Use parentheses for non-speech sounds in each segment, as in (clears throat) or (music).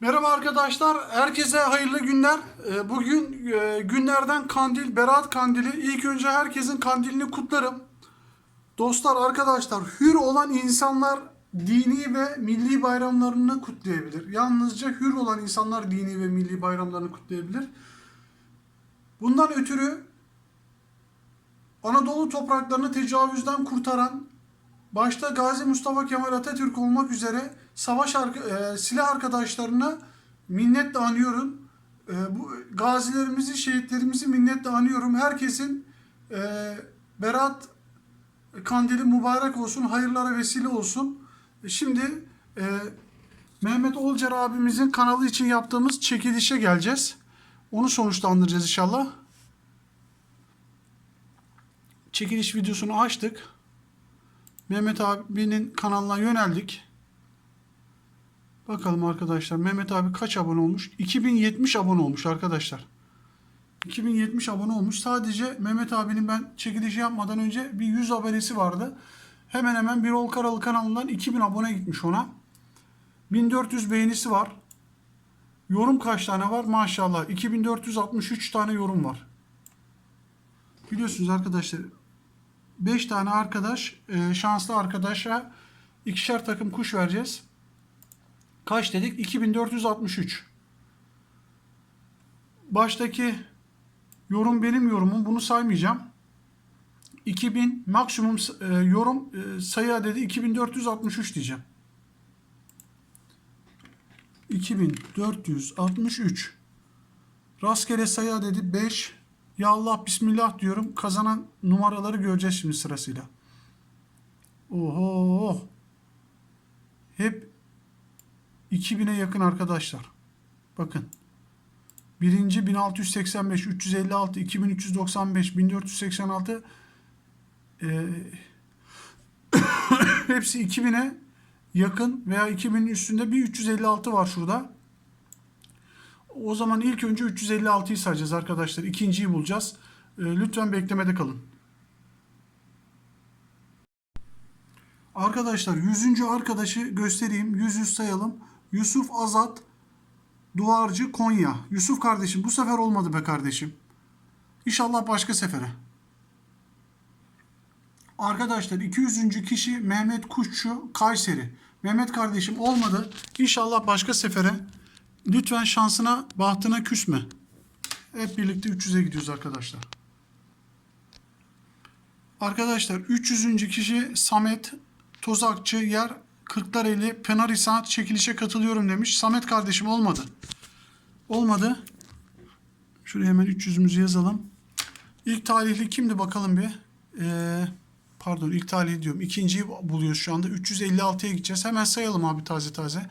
Merhaba arkadaşlar, herkese hayırlı günler. Ee, Bugün e, günlerden kandil, Berat Kandili. İlk önce herkesin kandilini kutlarım. Dostlar, arkadaşlar, hür olan insanlar dini ve milli bayramlarını kutlayabilir. Yalnızca hür olan insanlar dini ve milli bayramlarını kutlayabilir. Bundan ötürü Anadolu topraklarını tecavüzden kurtaran başta Gazi Mustafa Kemal Atatürk olmak üzere savaş e, silah arkadaşlarına minnetle anıyorum. E, bu gazilerimizi, şehitlerimizi minnetle anıyorum. Herkesin e, Berat kandili mübarek olsun, hayırlara vesile olsun. E, Şimdi e, Mehmet Olcar abimizin kanalı için yaptığımız çekilişe geleceğiz. Onu sonuçlandıracağız inşallah. Çekiliş videosunu açtık. Mehmet abinin kanalına yöneldik. Bakalım arkadaşlar Mehmet abi kaç abone olmuş? 2070 abone olmuş arkadaşlar. 2070 abone olmuş. Sadece Mehmet abinin ben çekilişi yapmadan önce bir 100 abonesi vardı. Hemen hemen bir Ol Karalı kanalından 2000 abone gitmiş ona. 1400 beğenisi var. Yorum kaç tane var? Maşallah 2463 tane yorum var. Biliyorsunuz arkadaşlar 5 tane arkadaş, e, şanslı arkadaşa ikişer takım kuş vereceğiz. Kaç dedik? 2463. Baştaki yorum benim yorumum. Bunu saymayacağım. 2000 maksimum e, yorum e, sayı adedi 2463 diyeceğim. 2463. Rastgele sayı adedi 5. Ya Allah Bismillah diyorum. Kazanan numaraları göreceğiz şimdi sırasıyla. Oho. Hep 2000'e yakın arkadaşlar. Bakın. Birinci 1685, 356, 2395, 1486 ee, (coughs) hepsi 2000'e yakın veya 2000'in üstünde bir 356 var şurada. O zaman ilk önce 356'yı sayacağız arkadaşlar. İkinciyi bulacağız. Ee, lütfen beklemede kalın. Arkadaşlar 100. arkadaşı göstereyim. 100 100 sayalım. Yusuf Azat Duvarcı Konya. Yusuf kardeşim bu sefer olmadı be kardeşim. İnşallah başka sefere. Arkadaşlar 200. kişi Mehmet Kuşçu Kayseri. Mehmet kardeşim olmadı. İnşallah başka sefere. Lütfen şansına, bahtına küsme. Hep birlikte 300'e gidiyoruz arkadaşlar. Arkadaşlar 300. kişi Samet Tozakçı yer Kırklareli Penarhisar çekilişe katılıyorum demiş. Samet kardeşim olmadı. Olmadı. Şuraya hemen 300'ümüzü yazalım. İlk talihli kimdi bakalım bir. Ee, pardon ilk talihli diyorum. İkinciyi buluyoruz şu anda. 356'ya gideceğiz. Hemen sayalım abi taze taze.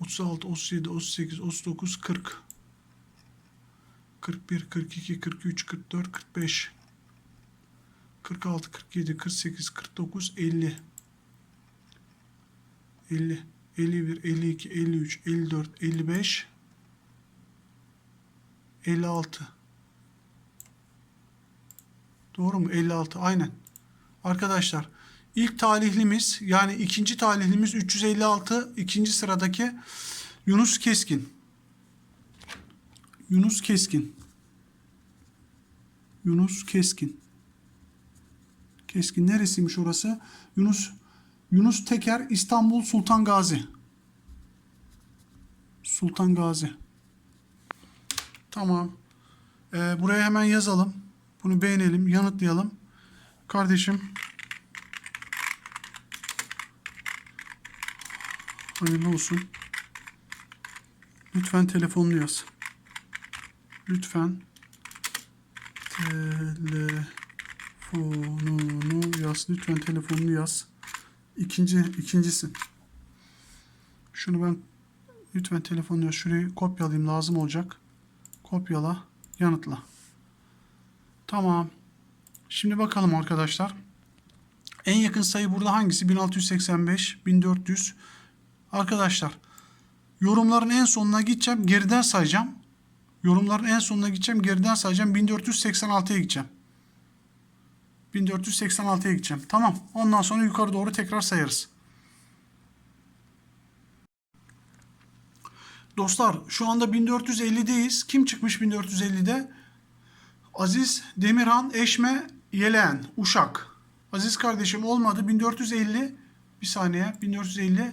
36, 37, 38, 39, 40, 41, 42, 43, 44, 45, 46, 47, 48, 49, 50, 50, 51, 52, 53, 54, 55, 56. Doğru mu? 56. Aynen. Arkadaşlar ilk talihlimiz yani ikinci talihlimiz 356. ikinci sıradaki Yunus Keskin. Yunus Keskin. Yunus Keskin. Keskin neresiymiş orası? Yunus Yunus Teker İstanbul Sultan Gazi. Sultan Gazi. Tamam. Ee, buraya hemen yazalım. Bunu beğenelim, yanıtlayalım. Kardeşim hayırlı olsun. Lütfen telefonunu yaz. Lütfen telefonunu yaz. Lütfen telefonunu yaz. İkinci, ikincisi. Şunu ben Lütfen telefonunu şurayı kopyalayayım lazım olacak. Kopyala, yanıtla. Tamam. Şimdi bakalım arkadaşlar. En yakın sayı burada hangisi? 1685, 1400. Arkadaşlar yorumların en sonuna gideceğim. Geriden sayacağım. Yorumların en sonuna gideceğim. Geriden sayacağım. 1486'ya gideceğim. 1486'ya gideceğim. Tamam. Ondan sonra yukarı doğru tekrar sayarız. Dostlar şu anda 1450'deyiz. Kim çıkmış 1450'de? Aziz Demirhan, Eşme, Yeleğen, Uşak. Aziz kardeşim olmadı. 1450 bir saniye 1450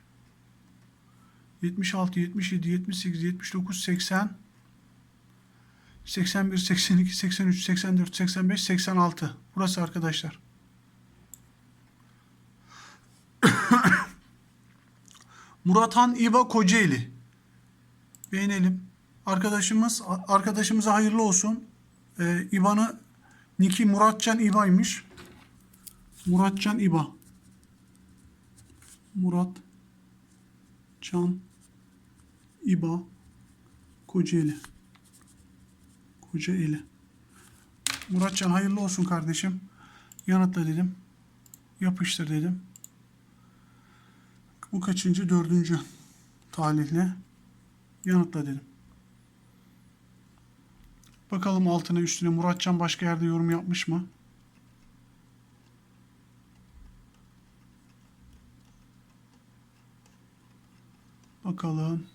76 77 78 79 80 81 82 83 84 85 86 burası arkadaşlar. (coughs) Murathan İba Kocaeli. Beğenelim. Arkadaşımız arkadaşımıza hayırlı olsun. Ee, İBA'nı Niki Muratcan İBA'ymış. Muratcan İba. Murat Can İba Kocaeli Kocaeli Muratcan hayırlı olsun kardeşim. Yanıtla dedim. Yapıştır dedim. Bu kaçıncı? Dördüncü talihli. Yanıtla dedim. Bakalım altına üstüne Muratcan başka yerde yorum yapmış mı? Bakalım.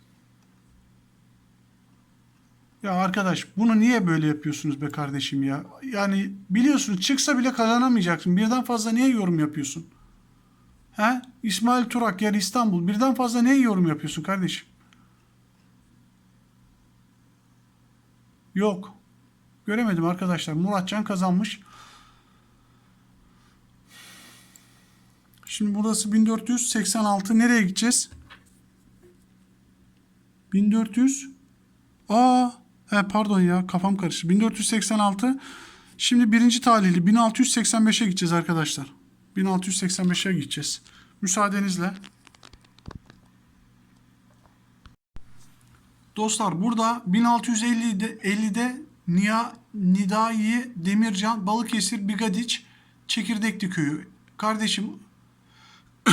Ya arkadaş bunu niye böyle yapıyorsunuz be kardeşim ya? Yani biliyorsun çıksa bile kazanamayacaksın. Birden fazla niye yorum yapıyorsun? He? İsmail Turak yer İstanbul. Birden fazla niye yorum yapıyorsun kardeşim? Yok. Göremedim arkadaşlar. Muratcan kazanmış. Şimdi burası 1486. Nereye gideceğiz? 1400 Aa, he pardon ya kafam karıştı. 1486. Şimdi birinci talihli 1685'e gideceğiz arkadaşlar. 1685'e gideceğiz. Müsaadenizle. Dostlar burada 1650'de 50'de Nia Nidai Demircan Balıkesir Bigadiç Çekirdekli köyü. Kardeşim (coughs)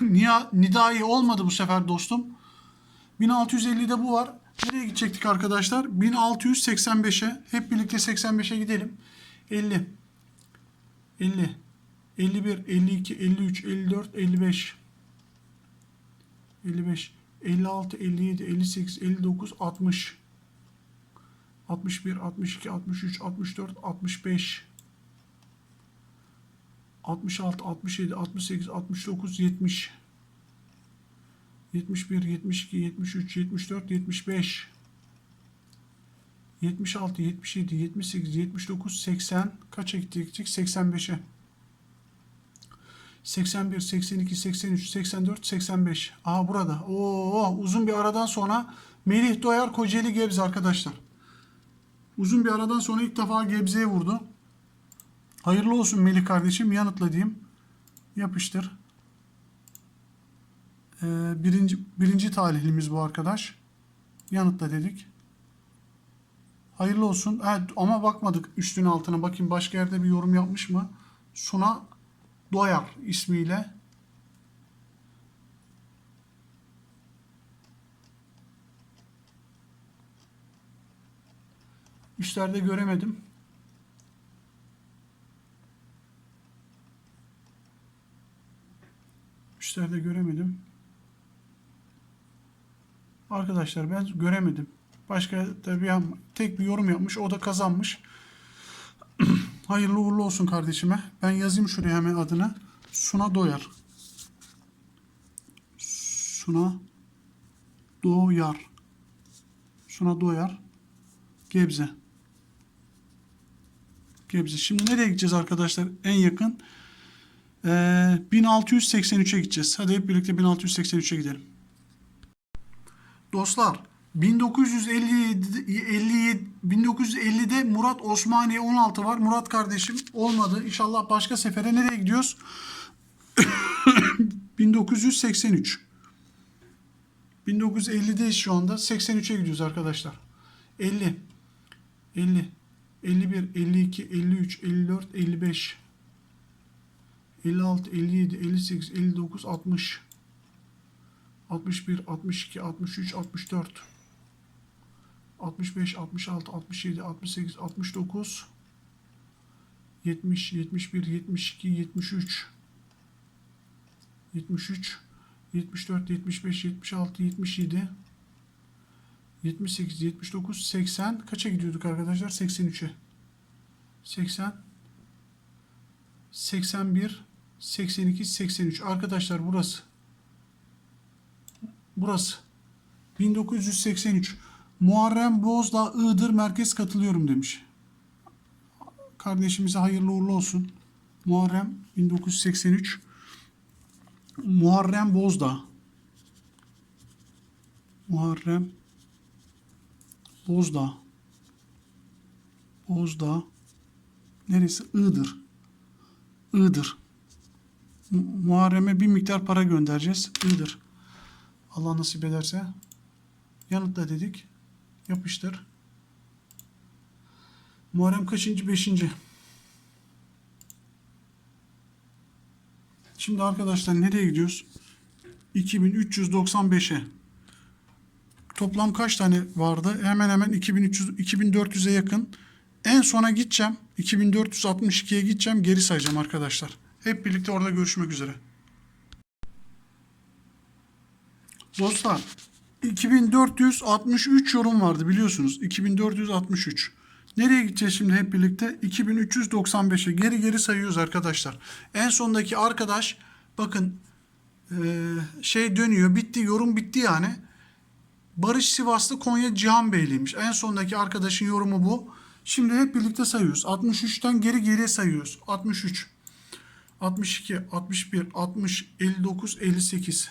Nia Nidai olmadı bu sefer dostum. 1650'de bu var. Nereye gidecektik arkadaşlar? 1685'e. Hep birlikte 85'e gidelim. 50. 50. 51, 52, 53, 54, 55. 55. 56, 57, 58, 59, 60. 61, 62, 63, 64, 65. 66, 67, 68, 69, 70. 71, 72, 73, 74, 75, 76, 77, 78, 79, 80 kaça gidecek? 85'e. 81, 82, 83, 84, 85. Aha burada. Oo uzun bir aradan sonra Melih Doyar Kocaeli Gebze arkadaşlar. Uzun bir aradan sonra ilk defa Gebze'ye vurdu. Hayırlı olsun Melih kardeşim. Yanıtla diyeyim. Yapıştır. Ee, birinci, birinci talihlimiz bu arkadaş. Yanıtla dedik. Hayırlı olsun. Evet, ama bakmadık üstün altına. Bakayım başka yerde bir yorum yapmış mı? Suna Doyar ismiyle. Üstlerde göremedim. Üstlerde göremedim. Arkadaşlar ben göremedim. Başka da bir tek bir yorum yapmış. O da kazanmış. (clears throat) Hayırlı uğurlu olsun kardeşime. Ben yazayım şuraya hemen adını. Suna Doyar. Suna Doyar. Sonra Doyar. Gebze. Gebze. Şimdi nereye gideceğiz arkadaşlar? En yakın. Ee, 1683'e gideceğiz. Hadi hep birlikte 1683'e gidelim. Dostlar 1957, 57, 1950'de Murat Osmaniye 16 var. Murat kardeşim olmadı. İnşallah başka sefere nereye gidiyoruz? (coughs) 1983. 1950'deyiz şu anda. 83'e gidiyoruz arkadaşlar. 50. 50. 51, 52, 53, 54, 55. 56, 57, 58, 59, 60. 61, 62, 63, 64. 65, 66, 67, 68, 69. 70, 71, 72, 73. 73, 74, 75, 76, 77. 78, 79, 80. Kaça gidiyorduk arkadaşlar? 83'e. 80. 81, 82, 83. Arkadaşlar burası. Burası. 1983. Muharrem Bozdağ Iğdır Merkez katılıyorum demiş. Kardeşimize hayırlı uğurlu olsun. Muharrem 1983. Muharrem Bozdağ. Muharrem Bozdağ. Bozdağ. Neresi? Iğdır. Iğdır. Mu- Muharrem'e bir miktar para göndereceğiz. Iğdır. Allah nasip ederse. Yanıtla dedik. Yapıştır. Muharrem kaçıncı? Beşinci. Şimdi arkadaşlar nereye gidiyoruz? 2395'e. Toplam kaç tane vardı? Hemen hemen 2300 2400'e yakın. En sona gideceğim. 2462'ye gideceğim. Geri sayacağım arkadaşlar. Hep birlikte orada görüşmek üzere. Dostlar 2463 yorum vardı biliyorsunuz. 2463. Nereye gideceğiz şimdi hep birlikte? 2395'e geri geri sayıyoruz arkadaşlar. En sondaki arkadaş bakın eee, şey dönüyor bitti yorum bitti yani. Barış Sivaslı Konya Cihan Beyliymiş. En sondaki arkadaşın yorumu bu. Şimdi hep birlikte sayıyoruz. 63'ten geri geriye sayıyoruz. 63, 62, 61, 60, 59, 58,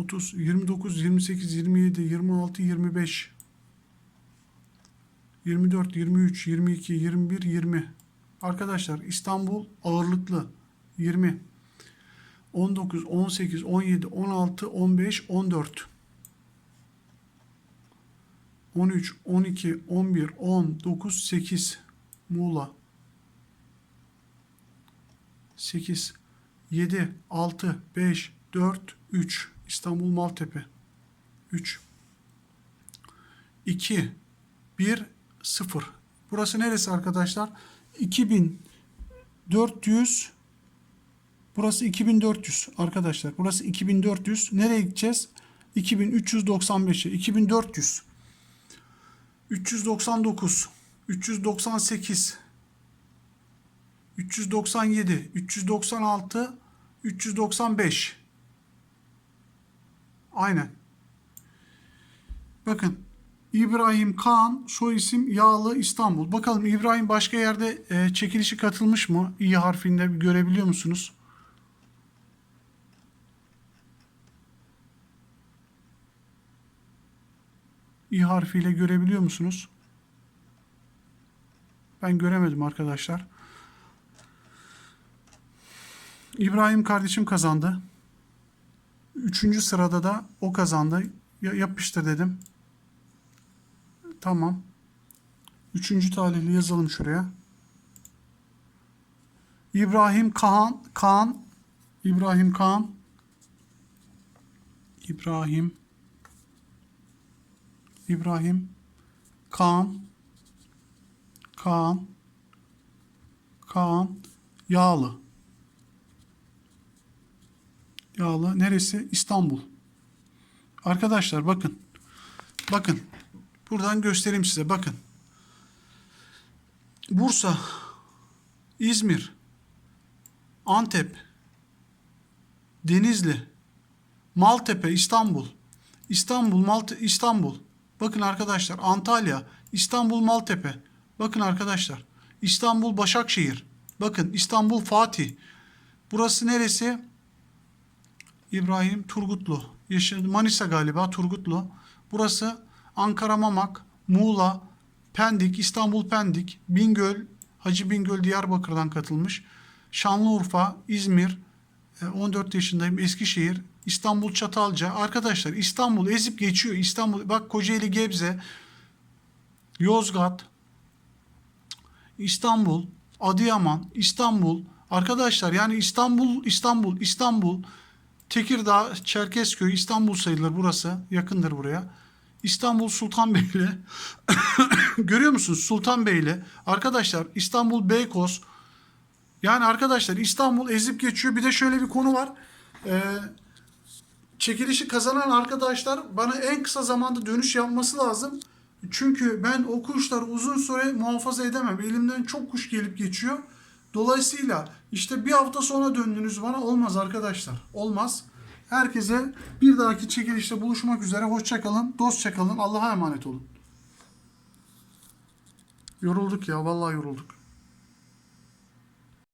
30, 29, 28, 27, 26, 25, 24, 23, 22, 21, 20. Arkadaşlar İstanbul ağırlıklı 20, 19, 18, 17, 16, 15, 14. 13, 12, 11, 10, 9, 8 Muğla. 8, 7, 6, 5, 4, 3 İstanbul Maltepe 3 2, 1, 0 Burası neresi arkadaşlar? 2400 Burası 2400 arkadaşlar. Burası 2400. Nereye gideceğiz? 2395'e. 2400. 399, 398, 397, 396, 395. Aynen. Bakın İbrahim Kaan soy isim Yağlı İstanbul. Bakalım İbrahim başka yerde e, çekilişi katılmış mı? İ harfinde görebiliyor musunuz? İ harfiyle görebiliyor musunuz? Ben göremedim arkadaşlar. İbrahim kardeşim kazandı. Üçüncü sırada da o kazandı. Ya- yapıştır dedim. Tamam. Üçüncü talihli yazalım şuraya. İbrahim Kaan, Kaan, İbrahim Kaan, İbrahim İbrahim, Kaan, Kaan, Kaan, Yağlı. Yağlı neresi? İstanbul. Arkadaşlar bakın. Bakın. Buradan göstereyim size. Bakın. Bursa, İzmir, Antep, Denizli, Maltepe, İstanbul. İstanbul, Malte, İstanbul. Bakın arkadaşlar Antalya, İstanbul, Maltepe. Bakın arkadaşlar İstanbul, Başakşehir. Bakın İstanbul, Fatih. Burası neresi? İbrahim Turgutlu. Yaşadı Manisa galiba Turgutlu. Burası Ankara Mamak, Muğla, Pendik, İstanbul Pendik, Bingöl, Hacı Bingöl Diyarbakır'dan katılmış. Şanlıurfa, İzmir, e, 14 yaşındayım. Eskişehir, İstanbul Çatalca. Arkadaşlar İstanbul ezip geçiyor. İstanbul bak Kocaeli Gebze, Yozgat, İstanbul, Adıyaman, İstanbul. Arkadaşlar yani İstanbul, İstanbul, İstanbul, Tekirdağ, Çerkezköy, İstanbul sayılır burası. Yakındır buraya. İstanbul Sultanbeyli. (coughs) Görüyor musunuz? Sultanbeyli. Arkadaşlar İstanbul Beykoz. Yani arkadaşlar İstanbul ezip geçiyor. Bir de şöyle bir konu var. Ee, çekilişi kazanan arkadaşlar bana en kısa zamanda dönüş yapması lazım. Çünkü ben o kuşları uzun süre muhafaza edemem. Elimden çok kuş gelip geçiyor. Dolayısıyla işte bir hafta sonra döndünüz bana olmaz arkadaşlar. Olmaz. Herkese bir dahaki çekilişte buluşmak üzere. Hoşçakalın. Dostça kalın. Allah'a emanet olun. Yorulduk ya. Vallahi yorulduk.